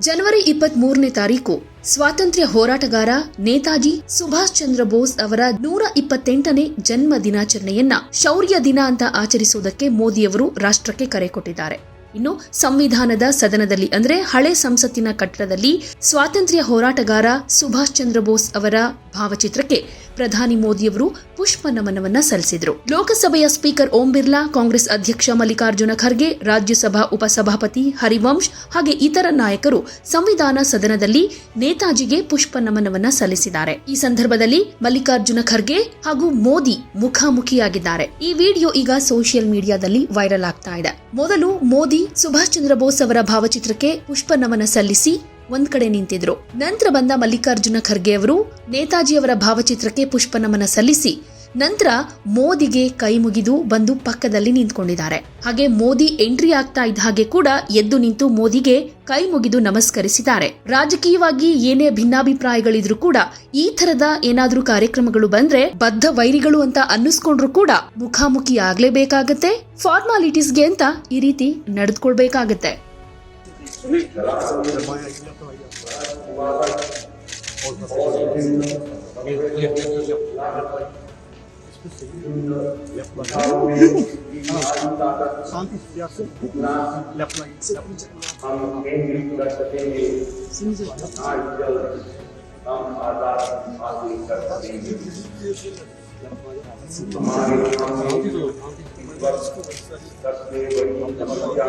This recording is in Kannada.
ಜನವರಿ ಇಪ್ಪತ್ತ್ ಮೂರನೇ ತಾರೀಕು, ಸ್ವಾತಂತ್ರ್ಯ ಹೋರಾಟಗಾರ ನೇತಾಜಿ ಸುಭಾಷ್ ಚಂದ್ರ ಬೋಸ್ ಅವರ ನೂರ ಇಪ್ಪತ್ತೆಂಟನೇ ಜನ್ಮ ದಿನಾಚರಣೆಯನ್ನ ಶೌರ್ಯ ದಿನ ಅಂತ ಆಚರಿಸುವುದಕ್ಕೆ ಮೋದಿಯವರು ರಾಷ್ಟ್ರಕ್ಕೆ ಕರೆ ಕೊಟ್ಟಿದ್ದಾರೆ. ಇನ್ನು ಸಂವಿಧಾನದ ಸದನದಲ್ಲಿ ಅಂದ್ರೆ ಹಳೆ ಸಂಸತ್ತಿನ ಕಟ್ಟಡದಲ್ಲಿ ಸ್ವಾತಂತ್ರ್ಯ ಹೋರಾಟಗಾರ ಸುಭಾಷ್ ಚಂದ್ರ ಬೋಸ್ ಅವರ ಭಾವಚಿತ್ರಕ್ಕೆ ಪ್ರಧಾನಿ ಮೋದಿಯವರು ಪುಷ್ಪ ನಮನವನ್ನ ಸಲ್ಲಿಸಿದರು. ಲೋಕಸಭೆಯ ಸ್ಪೀಕರ್ ಓಂ ಬಿರ್ಲಾ, ಕಾಂಗ್ರೆಸ್ ಅಧ್ಯಕ್ಷ ಮಲ್ಲಿಕಾರ್ಜುನ ಖರ್ಗೆ, ರಾಜ್ಯಸಭಾ ಉಪಸಭಾಪತಿ ಹರಿವಂಶ್ ಹಾಗೆ ಇತರ ನಾಯಕರು ಸಂವಿಧಾನ ಸದನದಲ್ಲಿ ನೇತಾಜಿಗೆ ಪುಷ್ಪ ನಮನವನ್ನ ಸಲ್ಲಿಸಿದ್ದಾರೆ. ಈ ಸಂದರ್ಭದಲ್ಲಿ ಮಲ್ಲಿಕಾರ್ಜುನ ಖರ್ಗೆ ಹಾಗೂ ಮೋದಿ ಮುಖಾಮುಖಿಯಾಗಿದ್ದಾರೆ. ಈ ವಿಡಿಯೋ ಈಗ ಸೋಷಿಯಲ್ ಮೀಡಿಯಾದಲ್ಲಿ ವೈರಲ್ ಆಗ್ತಾ ಇದೆ. ಮೊದಲು ಮೋದಿ ಸುಭಾಷ್ ಚಂದ್ರ ಬೋಸ್ ಅವರ ಭಾವಚಿತ್ರಕ್ಕೆ ಪುಷ್ಪ ನಮನ ಸಲ್ಲಿಸಿ ಒಂದ್ ಕಡೆ ನಿಂತಿದ್ರು. ನಂತರ ಬಂದ ಮಲ್ಲಿಕಾರ್ಜುನ ಖರ್ಗೆ ಅವರು ನೇತಾಜಿಯವರ ಭಾವಚಿತ್ರಕ್ಕೆ ಪುಷ್ಪ ನಮನ ಸಲ್ಲಿಸಿ, ನಂತರ ಮೋದಿಗೆ ಕೈ ಮುಗಿದು ಬಂದು ಪಕ್ಕದಲ್ಲಿ ನಿಂತ್ಕೊಂಡಿದ್ದಾರೆ. ಹಾಗೆ ಮೋದಿ ಎಂಟ್ರಿ ಆಗ್ತಾ ಇದ್ದ ಹಾಗೆ ಕೂಡ ಎದ್ದು ನಿಂತು ಮೋದಿಗೆ ಕೈ ಮುಗಿದು ನಮಸ್ಕರಿಸಿದ್ದಾರೆ. ರಾಜಕೀಯವಾಗಿ ಏನೇ ಭಿನ್ನಾಭಿಪ್ರಾಯಗಳಿದ್ರು ಕೂಡ, ಈ ತರದ ಏನಾದ್ರೂ ಕಾರ್ಯಕ್ರಮಗಳು ಬಂದ್ರೆ ಬದ್ಧ ವೈರಿಗಳು ಅಂತ ಅನ್ನಿಸ್ಕೊಂಡ್ರು ಕೂಡ ಮುಖಾಮುಖಿ ಆಗ್ಲೇಬೇಕಾಗತ್ತೆ ಫಾರ್ಮಾಲಿಟೀಸ್ಗೆ ಅಂತ ಈ ರೀತಿ ನಡೆದುಕೊಳ್ಬೇಕಾಗತ್ತೆ. शांति से लेफ़्ट हम केंद्रित कर सकेंगे आज जल्द हम आज़ाद हासिल कर सकेंगे हमारे सामने इस वक्त सबसे बड़ी समस्या